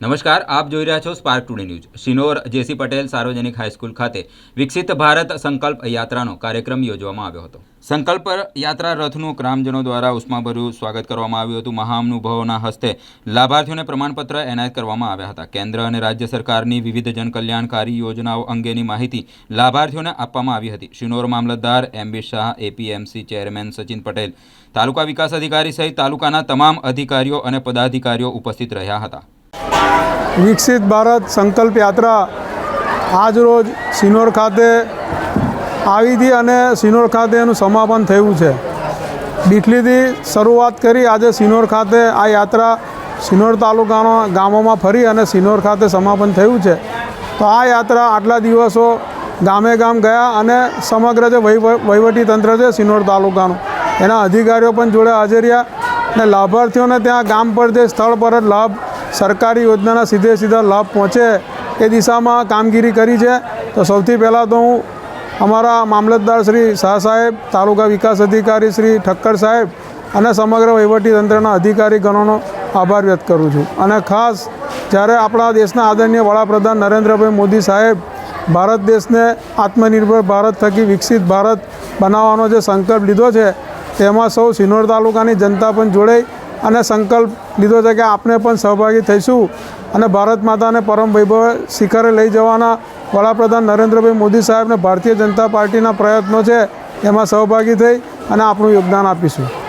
નમસ્કાર, આપ જોઈ રહ્યા છો Spark Today News Sinor J C Patel સાર્વજનિક હાઈસ્કૂલ ખાતે વિકસિત ભારત સંકલ્પ યાત્રાનો કાર્યક્રમ યોજવામાં આવ્યો હતો. સંકલ્પ યાત્રા રથનું ગ્રામજનો દ્વારા ઉષ્માભર્યું સ્વાગત કરવામાં આવ્યું હતું. મહાનુભાવોના હસ્તે લાભાર્થીઓને પ્રમાણપત્ર એનાયત કરવામાં આવ્યા હતા. કેન્દ્ર અને રાજ્ય સરકારની વિવિધ જનકલ્યાણકારી યોજનાઓ અંગેની માહિતી લાભાર્થીઓને આપવામાં આવી હતી. શિનોર મામલતદાર M B Shah, APMC chairman Sachin Patel, તાલુકા વિકાસ અધિકારી સહિત તાલુકાના તમામ અધિકારીઓ અને પદાધિકારીઓ ઉપસ્થિત રહ્યા હતા. વિકસિત ભારત સંકલ્પ યાત્રા આજ રોજ સિનોર ખાતે આવી હતી અને સિનોર ખાતે એનું સમાપન થયું છે. ડીખલીથી શરૂઆત કરી આજે સિનોર ખાતે આ યાત્રા સિનોર તાલુકાના ગામોમાં ફરી અને સિનોર ખાતે સમાપન થયું છે. તો આ યાત્રા આટલા દિવસો ગામે ગામ ગયા અને સમગ્ર જે વહીવ- વહીવટી તંત્ર છે સિનોર તાલુકાનું, એના અધિકારીઓ પણ જોડે હાજર રહ્યા અને લાભાર્થીઓને ત્યાં ગામ પર જે સ્થળ પર જ લાભ સરકારી યોજનાના સીધે સીધા લાભ પહોંચે એ દિશામાં કામગીરી કરી છે. તો સૌથી પહેલાં તો હું અમારા મામલતદાર શ્રી શાહ સાહેબ, તાલુકા વિકાસ અધિકારી શ્રી ઠક્કર સાહેબ અને સમગ્ર વહીવટી તંત્રના અધિકારીગણોનો આભાર વ્યક્ત કરું છું. અને ખાસ જ્યારે આપણા દેશના આદરણીય વડાપ્રધાન નરેન્દ્રભાઈ મોદી સાહેબ ભારત દેશને આત્મનિર્ભર ભારત થકી વિકસિત ભારત બનાવવાનો જે સંકલ્પ લીધો છે, તેમાં સૌ સિનોર તાલુકાની જનતા પણ જોડાઈ અને સંકલ્પ લીધો છે કે આપણે પણ સહભાગી થઈશું અને ભારત માતાને પરમ વૈભવ શિખરે લઈ જવાના વડાપ્રધાન નરેન્દ્રભાઈ મોદી સાહેબને ભારતીય જનતા પાર્ટીના પ્રયત્નો છે, એમાં સહભાગી થઈ અને આપણું યોગદાન આપીશું.